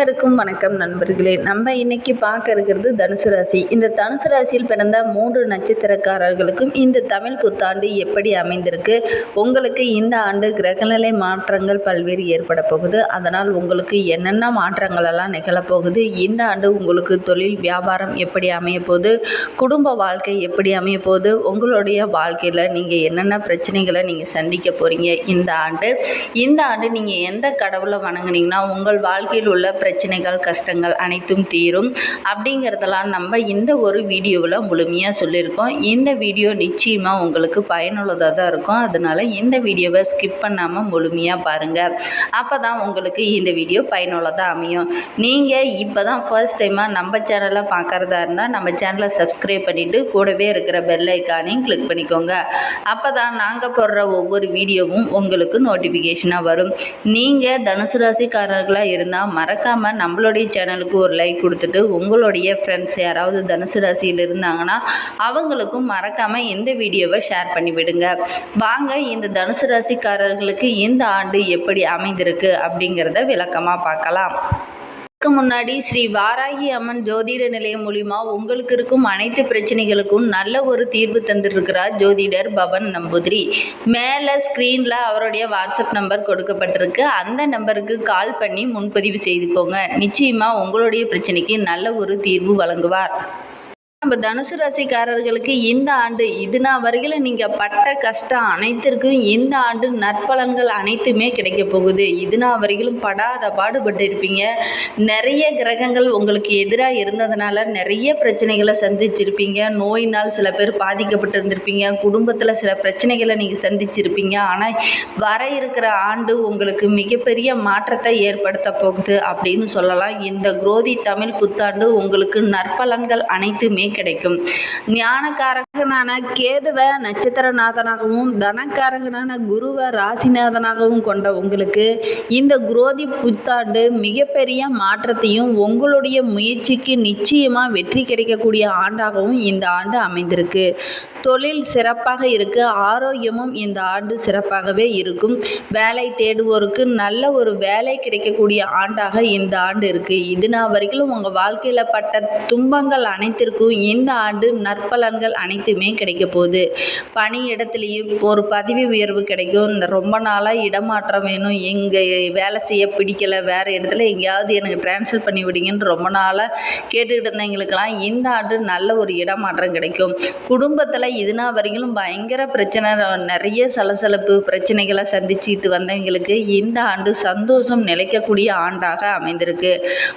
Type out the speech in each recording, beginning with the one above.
அனைவருக்கும் வணக்கம் நண்பர்களே. நம்ம இன்னைக்கு பார்க்க இருக்கிறது தனுசு ராசி. இந்த தனுசு ராசியில் பிறந்த மூன்று நட்சத்திரக்காரர்களுக்கும் இந்த தமிழ் புத்தாண்டு எப்படி அமைந்திருக்கு? உங்களுக்கு இந்த ஆண்டு கிரகநிலை மாற்றங்கள் பல்வேறு ஏற்பட போகுது. அதனால் உங்களுக்கு என்னென்ன மாற்றங்கள் எல்லாம் நிகழப்போகுது இந்த ஆண்டு உங்களுக்கு தொழில் வியாபாரம் எப்படி அமைய போகுது? குடும்ப வாழ்க்கை எப்படி அமைய போகுது? உங்களுடைய வாழ்க்கையில் நீங்கள் என்னென்ன பிரச்சனைகளை நீங்கள் சந்திக்க போகிறீங்க இந்த ஆண்டு இந்த ஆண்டு நீங்கள் எந்த கடவுளை வணங்குனீங்கன்னா உங்கள் வாழ்க்கையில் உள்ள பிரச்சனைகள் கஷ்டங்கள் அனைத்தும் தீரும். அப்படிங்கிறதெல்லாம் நம்ம இந்த ஒரு வீடியோவில் முழுமையாக சொல்லியிருக்கோம். இந்த வீடியோ நிச்சயமாக உங்களுக்கு பயனுள்ளதாக தான் இருக்கும். அதனால் இந்த வீடியோவை ஸ்கிப் பண்ணாமல் முழுமையாக பாருங்கள் அப்போ தான் உங்களுக்கு இந்த வீடியோ பயனுள்ளதாக அமையும். நீங்கள் இப்போ தான் ஃபர்ஸ்ட் டைமாக நம்ம சேனலை பார்க்குறதா இருந்தால் நம்ம சேனலை சப்ஸ்கிரைப் பண்ணிவிட்டு கூடவே இருக்கிற பெல் ஐக்கானையும் கிளிக் பண்ணிக்கோங்க. அப்போ தான் நாங்கள் போடுற ஒவ்வொரு வீடியோவும் உங்களுக்கு நோட்டிஃபிகேஷனாக வரும். நீங்கள் தனுசு ராசிக்காரர்களாக இருந்தால் மறக்காமல் நம்மளுடைய சேனலுக்கு ஒரு லைக் கொடுத்துட்டு உங்களுடைய ஃப்ரெண்ட்ஸ் யாராவது தனுசு ராசியில் இருந்தாங்கன்னா அவங்களுக்கும் மறக்காமல் இந்த வீடியோவை ஷேர் பண்ணி விடுங்க. வாங்க இந்த தனுசு ராசிக்காரர்களுக்கு இந்த ஆண்டு எப்படி அமைந்திருக்கு அப்படிங்கிறத விளக்கமாக பார்க்கலாம். முன்னாடி ஸ்ரீ வாராகி அம்மன் ஜோதிட நிலையம் மூலிமா உங்களுக்கு இருக்கும் அனைத்து பிரச்சனைகளுக்கும் நல்ல ஒரு தீர்வு தந்துருக்கிறார் ஜோதிடர் பவன் நம்பூதிரி. மேலே ஸ்க்ரீனில் அவருடைய வாட்ஸ்அப் நம்பர் கொடுக்கப்பட்டிருக்கு. அந்த நம்பருக்கு கால் பண்ணி முன்பதிவு செய்துக்கோங்க. நிச்சயமாக உங்களுடைய பிரச்சனைக்கு நல்ல ஒரு தீர்வு வழங்குவார். நம்ம தனுசு ராசிக்காரர்களுக்கு இந்த ஆண்டு இது நான் வரையிலும் நீங்கள் பட்ட கஷ்டம் அனைத்திற்கும் இந்த ஆண்டு நற்பலன்கள் அனைத்துமே கிடைக்க போகுது. இது நான் வரையிலும் படாத பாடுபட்டு இருப்பீங்க. நிறைய கிரகங்கள் உங்களுக்கு எதிராக இருந்ததுனால நிறைய பிரச்சனைகளை சந்திச்சிருப்பீங்க. நோயினால் சில பேர் பாதிக்கப்பட்டு இருந்திருப்பீங்க. குடும்பத்தில் சில பிரச்சனைகளை நீங்கள் சந்திச்சிருப்பீங்க. ஆனால் வர இருக்கிற ஆண்டு உங்களுக்கு மிகப்பெரிய மாற்றத்தை ஏற்படுத்த போகுது அப்படின்னு சொல்லலாம். இந்த குரோதி தமிழ் புத்தாண்டு உங்களுக்கு நற்பலன்கள் அனைத்துமே கிடைக்கும். ஞானக்காரகனான கேதுவ நட்சத்திரநாதனாகவும் தனக்காரகனான குருவ ராசிநாதனாகவும் கொண்ட உங்களுக்கு இந்த குரோதி புத்தாண்டு மிகப்பெரிய மாற்றத்தையும் உங்களுடைய முயற்சிக்கு நிச்சயமாக வெற்றி கிடைக்கக்கூடிய ஆண்டாகவும் இந்த ஆண்டு அமைந்திருக்கு. தொழில் சிறப்பாக இருக்கு ஆரோக்கியமும் இந்த ஆண்டு சிறப்பாகவே இருக்கும். வேலை தேடுவோருக்கு நல்ல ஒரு வேலை கிடைக்கக்கூடிய ஆண்டாக இந்த ஆண்டு இருக்குது இது நான் வரைக்கும் உங்கள் வாழ்க்கையில் பட்ட துன்பங்கள் அனைத்திற்கும் இந்த ஆண்டு நற்பலன்கள் அனைத்துமே கிடைக்க போகுது. பணி இடத்துலையும் ஒரு பதவி உயர்வு கிடைக்கும். இந்த ரொம்ப நாளாக இடமாற்றம் வேணும். எங்கே வேலை செய்ய பிடிக்கல. வேறு இடத்துல எங்கேயாவது எனக்கு ட்ரான்ஸ்ஃபர் பண்ணி விடுங்கன்னு ரொம்ப நாளாக கேட்டுக்கிட்டு இருந்தவங்களுக்கெல்லாம் இந்த ஆண்டு நல்ல ஒரு இடமாற்றம் கிடைக்கும். குடும்பத்தில் இதுனா வரைக்கும் பயங்கர பிரச்சனை. நிறைய சலசலப்பு பிரச்சனைகளை சந்திச்சுட்டு வந்தவங்களுக்கு இந்த ஆண்டு சந்தோஷம் நிலைக்கக்கூடிய ஆண்டாக அமைந்திருக்கு.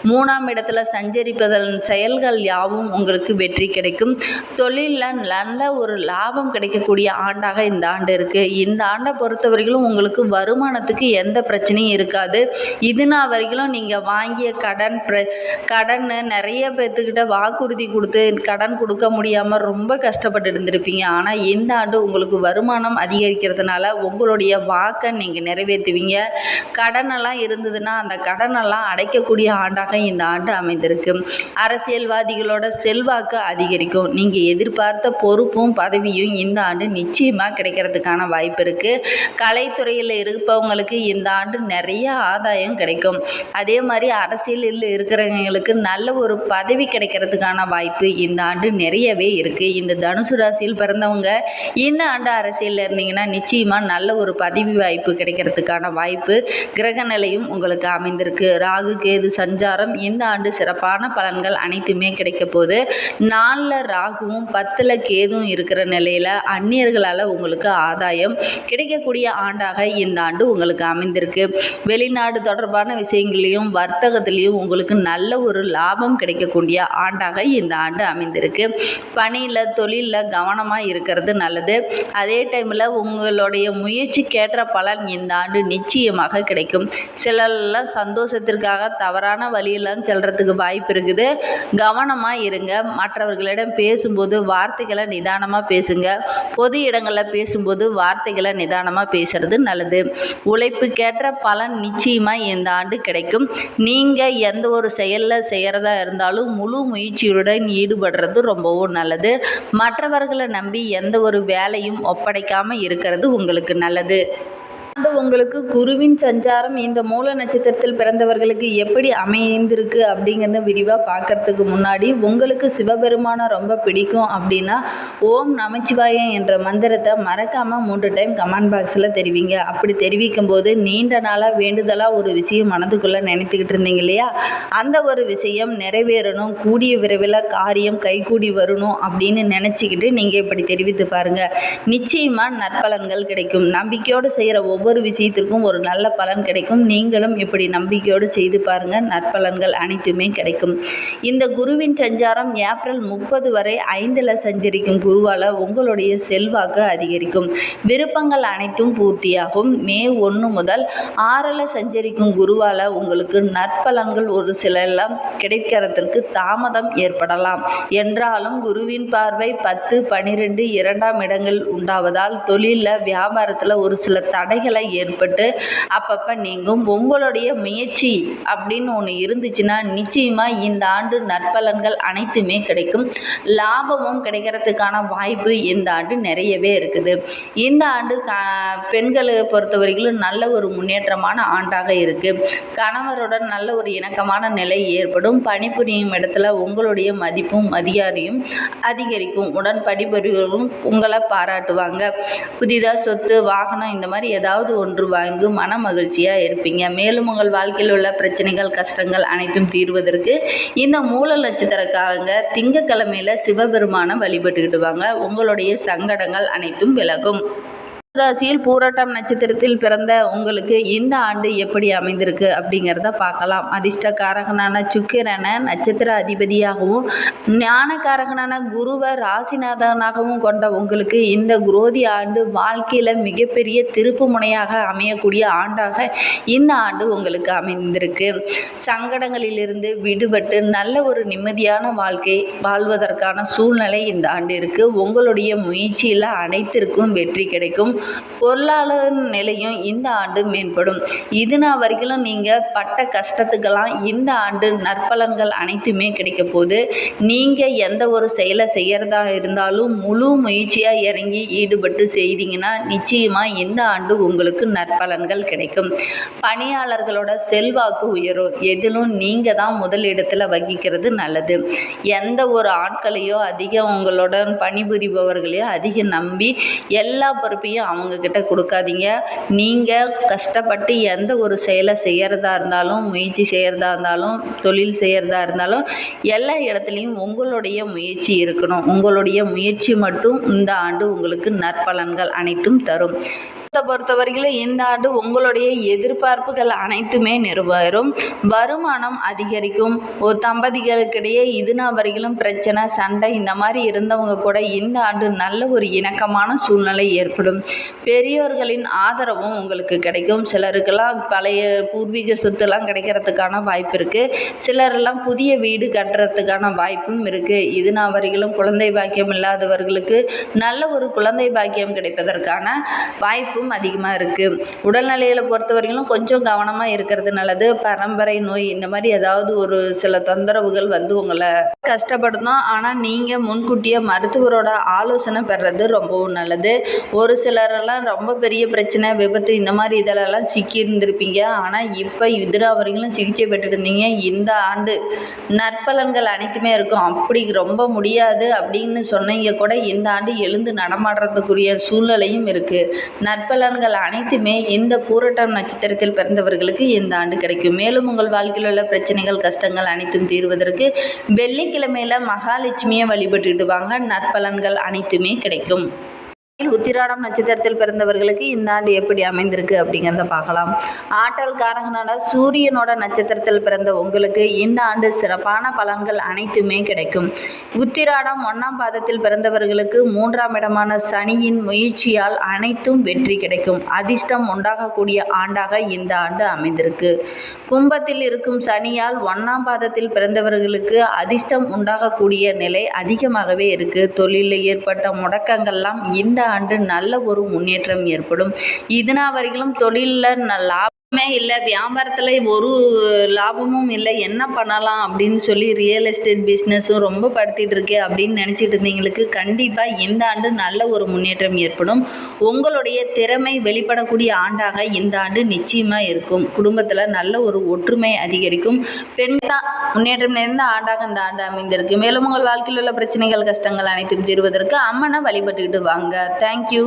மூணாம் இடத்துல சஞ்சரிப்பதன் செயல்கள் யாவும் உங்களுக்கு வெற்றி வெற்றி கிடைக்கும். தொழிலில் நல்ல ஒரு லாபம் கிடைக்கக்கூடிய ஆண்டாக இந்த ஆண்டு இருக்குது இந்த ஆண்டை பொறுத்த வரைக்கும் உங்களுக்கு வருமானத்துக்கு எந்த பிரச்சனையும் இருக்காது. இது வரைக்கும் நீங்கள் வாங்கிய கடன் பிர கடன் நிறைய பேர்த்துக்கிட்ட வாக்குறுதி கொடுத்து கடன் கொடுக்க முடியாமல் ரொம்ப கஷ்டப்பட்டு இருந்திருப்பீங்க. ஆனால் இந்த ஆண்டு உங்களுக்கு வருமானம் அதிகரிக்கிறதுனால உங்களுடைய வாக்கை நீங்கள் நிறைவேற்றுவீங்க. கடனெல்லாம் இருந்ததுன்னா அந்த கடனெல்லாம் அடைக்கக்கூடிய ஆண்டாக இந்த ஆண்டு அமைந்திருக்கு. அரசியல்வாதிகளோட செல்வாக்கு அதிகரிக்கும். நீங்கள் எதிர்பார்த்த பொறுப்பும் பதவியும் இந்த ஆண்டு நிச்சயமாக கிடைக்கிறதுக்கான வாய்ப்பு இருக்குது கலைத்துறையில் இருப்பவங்களுக்கு இந்த ஆண்டு நிறைய ஆதாயம் கிடைக்கும். அதே மாதிரி அரசியலில் இருக்கிறவங்களுக்கு நல்ல ஒரு பதவி கிடைக்கிறதுக்கான வாய்ப்பு இந்த ஆண்டு நிறையவே இருக்குது இந்த தனுசு ராசியில் பிறந்தவங்க இந்த ஆண்டு அரசியலில் இருந்தீங்கன்னா நிச்சயமாக நல்ல ஒரு பதவி வாய்ப்பு கிடைக்கிறதுக்கான வாய்ப்பு கிரக நிலையும் உங்களுக்கு அமைந்திருக்கு. ராகு கேது சஞ்சாரம் இந்த ஆண்டு சிறப்பான பலன்கள் அனைத்துமே கிடைக்க போது நாலில் ராகுவும் பத்தில் கேதுவும் இருக்கிற நிலையில் அந்நியர்களால் உங்களுக்கு ஆதாயம் கிடைக்கக்கூடிய ஆண்டாக இந்த ஆண்டு உங்களுக்கு அமைந்திருக்கு. வெளிநாடு தொடர்பான விஷயங்களையும் வர்த்தகத்திலையும் உங்களுக்கு நல்ல ஒரு லாபம் கிடைக்கக்கூடிய ஆண்டாக இந்த ஆண்டு அமைந்திருக்கு. பணியில் தொழிலில் கவனமாக இருக்கிறது நல்லது. அதே டைமில் உங்களுடைய முயற்சிக்கேற்ற பலன் இந்த ஆண்டு நிச்சயமாக கிடைக்கும். சிலர்லாம் சந்தோஷத்திற்காக தவறான வழியெல்லாம் செல்றதுக்கு வாய்ப்பு இருக்குது. கவனமாக இருங்க. மற்றவர்களிடம் பேசும்போது வார்த்தைகளை நிதானமாக பேசுங்க. பொது இடங்களில் பேசும்போது வார்த்தைகளை நிதானமாக பேசுறது நல்லது. உழைப்புக்கேற்ற பலன் நிச்சயமாக இந்த ஆண்டு கிடைக்கும். நீங்கள் எந்த ஒரு செயலில் செய்கிறதா இருந்தாலும் முழு முயற்சியுடன் ஈடுபடுறது ரொம்பவும் நல்லது. மற்றவர்களை நம்பி எந்த ஒரு வேலையும் ஒப்படைக்காமல் இருக்கிறது உங்களுக்கு நல்லது. உங்களுக்கு குருவின் சஞ்சாரம் இந்த மூல நட்சத்திரத்தில் பிறந்தவர்களுக்கு எப்படி அமைந்திருக்கு அப்படிங்கிறத விரிவாக பார்க்கறதுக்கு முன்னாடி உங்களுக்கு சிவபெருமானை ரொம்ப பிடிக்கும் அப்படின்னா ஓம் நமச்சிவாயம் என்ற மந்திரத்தை மறக்காமல் மூன்று டைம் கமெண்ட் பாக்ஸில் தெரிவிங்க. அப்படி தெரிவிக்கும் போது நீண்ட நாளாக வேண்டுதலாக ஒரு விஷயம் மனதுக்குள்ளே நினைத்துக்கிட்டு இருந்தீங்க இல்லையா? அந்த ஒரு விஷயம் நிறைவேறணும் கூடிய விரைவில் காரியம் கைகூடி வரணும் அப்படின்னு நினச்சிக்கிட்டு நீங்கள் இப்படி தெரிவித்து பாருங்கள் நிச்சயமாக நற்பலன்கள் கிடைக்கும். நம்பிக்கையோடு செய்கிற ஒவ்வொரு ஒவ்வொரு விஷயத்திற்கும் ஒரு நல்ல பலன் கிடைக்கும். நீங்களும் இப்படி நம்பிக்கையோடு செய்து பாருங்கள் நற்பலன்கள் அனைத்துமே கிடைக்கும். இந்த குருவின் சஞ்சாரம் ஏப்ரல் முப்பது வரை ஐந்தில் சஞ்சரிக்கும் குருவால் உங்களுடைய செல்வாக்கு அதிகரிக்கும். விருப்பங்கள் அனைத்தும் பூர்த்தியாகும். மே ஒன்று முதல் ஆறில் சஞ்சரிக்கும் குருவால் உங்களுக்கு நற்பலன்கள் ஒரு சில எல்லாம் கிடைக்கிறதற்கு தாமதம் ஏற்படலாம். என்றாலும் குருவின் பார்வை பத்து பனிரெண்டு இரண்டாம் இடங்கள் உண்டாவதால் தொழிலில் வியாபாரத்தில் ஒரு சில தடைகள் ஏற்பட்டு அப்பப்போ நீங்கும். உங்களுடைய முயற்சி அப்படின்னு ஒன்று இருந்துச்சுன்னா நிச்சயமாக இந்த ஆண்டு நற்பலன்கள் அனைத்துமே கிடைக்கும். லாபமும் கிடைக்கிறதுக்கான வாய்ப்பு இந்த ஆண்டு நிறையவே இருக்குது. இந்த ஆண்டு பெண்களை பொறுத்த வரைக்கும் நல்ல ஒரு முன்னேற்றமான ஆண்டாக இருக்குது கணவருடன் நல்ல ஒரு இணக்கமான நிலை ஏற்படும். பணிபுரியும் இடத்துல உங்களுடைய மதிப்பும் அதிகாரியும் அதிகரிக்கும். உடன் பணிபுரிகளும் உங்களை பாராட்டுவாங்க. புதிதாக சொத்து வாகனம் இந்த மாதிரி ஏதாவது ஒன்று வாங்கி மன மகிழ்ச்சியாக இருப்பீங்க. மேலும் உங்கள் வாழ்க்கையில் உள்ள பிரச்சனைகள் கஷ்டங்கள் அனைத்தும் தீர்வதற்கு இந்த மூல நட்சத்திரக்காரங்க திங்கக்கிழமையில் சிவபெருமானை வழிபட்டுக்கிட்டு வாங்க. உங்களுடைய சங்கடங்கள் அனைத்தும் விலகும். ராசியில் பூராட்டம் நட்சத்திரத்தில் பிறந்த உங்களுக்கு இந்த ஆண்டு எப்படி அமைந்திருக்கு அப்படிங்கிறத பார்க்கலாம். அதிர்ஷ்டக்காரகனான சுக்கிரனை நட்சத்திர அதிபதியாகவும் ஞானக்காரகனான குருவை ராசிநாதனாகவும் கொண்ட உங்களுக்கு இந்த குரோதி ஆண்டு வாழ்க்கையில் மிகப்பெரிய திருப்பு முனையாக அமையக்கூடிய ஆண்டாக இந்த ஆண்டு உங்களுக்கு அமைந்திருக்கு. சங்கடங்களிலிருந்து விடுபட்டு நல்ல ஒரு நிம்மதியான வாழ்க்கை வாழ்வதற்கான சூழ்நிலை இந்த ஆண்டு இருக்குது உங்களுடைய முயற்சியில் அனைத்திற்கும் வெற்றி கிடைக்கும். பொருளாதார நிலையும் இந்த ஆண்டு மேம்படும். இது நாள் வரைக்கும் நீங்கள் பட்ட கஷ்டத்துக்கெல்லாம் இந்த ஆண்டு நற்பலன்கள் அனைத்துமே கிடைக்க போகுது. நீங்கள் எந்த ஒரு செயலை செய்கிறதா இருந்தாலும் முழு முயற்சியாக இறங்கி ஈடுபட்டு செய்தீங்கன்னா நிச்சயமாக இந்த ஆண்டு உங்களுக்கு நற்பலன்கள் கிடைக்கும். பணியாளர்களோட செல்வாக்கு உயரும். எதிலும் நீங்கள் தான் முதலிடத்தில் வகிக்கிறது நல்லது. எந்த ஒரு ஆட்களையோ அதிகம் உங்களுடன் பணிபுரிபவர்களையோ அதிகம் நம்பி எல்லா பொறுப்பையும் அவங்கக்கிட்ட கொடுக்காதீங்க. நீங்கள் கஷ்டப்பட்டு எந்த ஒரு செயலை செய்கிறதா இருந்தாலும் முயற்சி செய்கிறதா இருந்தாலும் தொழில் செய்கிறதா இருந்தாலும் எல்லா இடத்துலையும் உங்களுடைய முயற்சி இருக்கணும். உங்களுடைய முயற்சி மட்டும் இந்த ஆண்டு உங்களுக்கு நற்பலன்கள் அனைத்தும் தரும். இதை பொறுத்தவரையிலும் இந்த ஆண்டு உங்களுடைய எதிர்பார்ப்புகள் அனைத்துமே நிறைவேறும். வருமானம் அதிகரிக்கும். ஒரு தம்பதிகளுக்கிடையே இது நாள் வரையிலும் பிரச்சனை சண்டை இந்த மாதிரி இருந்தவங்க கூட இந்த ஆண்டு நல்ல ஒரு இணக்கமான சூழ்நிலை ஏற்படும். பெரியோர்களின் ஆதரவும் உங்களுக்கு கிடைக்கும். சிலருக்கெல்லாம் பழைய பூர்வீக சொத்துலாம் கிடைக்கிறதுக்கான வாய்ப்பு இருக்குது சிலரெல்லாம் புதிய வீடு கட்டுறதுக்கான வாய்ப்பும் இருக்குது இது நாள் வரையிலும் குழந்தை பாக்கியம் இல்லாதவர்களுக்கு நல்ல ஒரு குழந்தை பாக்கியம் கிடைப்பதற்கான வாய்ப்பு வாய்ப்பும் அதிகமாக இருக்குது உடல்நிலையில் பொறுத்த வரையிலும் கொஞ்சம் கவனமாக இருக்கிறது நல்லது. பரம்பரை நோய் இந்த மாதிரி ஏதாவது ஒரு சில தொந்தரவுகள் வந்து உங்களை கஷ்டப்படுத்தும். ஆனால் நீங்கள் முன்கூட்டியே மருத்துவரோட ஆலோசனை பெறது ரொம்பவும் நல்லது. ஒரு சிலரெல்லாம் ரொம்ப பெரிய பிரச்சனை விபத்து இந்த மாதிரி இதிலெல்லாம் சிக்கியிருந்திருப்பீங்க. ஆனால் இப்போ இதுரா வரைக்கும் சிகிச்சை பெற்றுட்டு இருந்தீங்க. இந்த ஆண்டு நற்பலன்கள் அனைத்துமே இருக்கும். அப்படி ரொம்ப முடியாது அப்படின்னு சொன்னீங்க கூட இந்த ஆண்டு எழுந்து நடமாடுறதுக்குரிய சூழ்நிலையும் இருக்குது நற்ப நற்பலன்கள் அனைத்துமே இந்த பூரட்டம் நட்சத்திரத்தில் பிறந்தவர்களுக்கு இந்த ஆண்டு கிடைக்கும். மேலும் உங்கள் வாழ்க்கையில் உள்ள பிரச்சனைகள் கஷ்டங்கள் அனைத்தும் தீர்வதற்கு வெள்ளிக்கிழமையில் மகாலட்சுமியை வழிபட்டுட்டு வாங்க. நற்பலன்கள் அனைத்துமே கிடைக்கும். உத்திராடம் நட்சத்திரத்தில் பிறந்தவர்களுக்கு இந்த ஆண்டு எப்படி அமைந்திருக்கு அப்படிங்கிறத பார்க்கலாம். ஆற்றல் காரகனான சூரியனோட நட்சத்திரத்தில் பிறந்த உங்களுக்கு இந்த ஆண்டு சிறப்பான பலன்கள் அனைத்துமே கிடைக்கும். உத்திராடம் ஒன்றாம் பாதத்தில் பிறந்தவர்களுக்கு மூன்றாம் இடமான சனியின் முயற்சியால் அனைத்தும் வெற்றி கிடைக்கும். அதிர்ஷ்டம் உண்டாகக்கூடிய ஆண்டாக இந்த ஆண்டு அமைந்திருக்கு. கும்பத்தில் இருக்கும் சனியால் ஒன்றாம் பாதத்தில் பிறந்தவர்களுக்கு அதிர்ஷ்டம் உண்டாகக்கூடிய நிலை அதிகமாகவே இருக்குது தொழிலில் ஏற்பட்ட முடக்கங்கள்லாம் இந்த ஆண்டு நல்ல ஒரு முன்னேற்றம் ஏற்படும். இதுனா வரைக்கும் தொழிலில் லாபம் இல்லை வியாபாரத்தில் ஒரு லாபமும் இல்லை என்ன பண்ணலாம் அப்படின்னு சொல்லி ரியல் எஸ்டேட் பிஸ்னஸும் ரொம்ப படுத்திட்டு இருக்கே அப்படின்னு நினச்சிட்டு இருந்தீங்களுக்கு கண்டிப்பாக இந்த ஆண்டு நல்ல ஒரு முன்னேற்றம் ஏற்படும். உங்களுடைய திறமை வெளிப்படக்கூடிய ஆண்டாக இந்த ஆண்டு நிச்சயமாக இருக்கும். குடும்பத்தில் நல்ல ஒரு ஒற்றுமை அதிகரிக்கும். பெண்தான் முன்னேற்றம் நிறைந்த ஆண்டாக இந்த ஆண்டு அமைந்திருக்கு. மேலும் உங்கள் வாழ்க்கையில் உள்ள பிரச்சனைகள் கஷ்டங்கள் அனைத்தும் தீர்வதற்கு அம்மனை வழிபட்டுக்கிட்டு வாங்க. தேங்க்யூ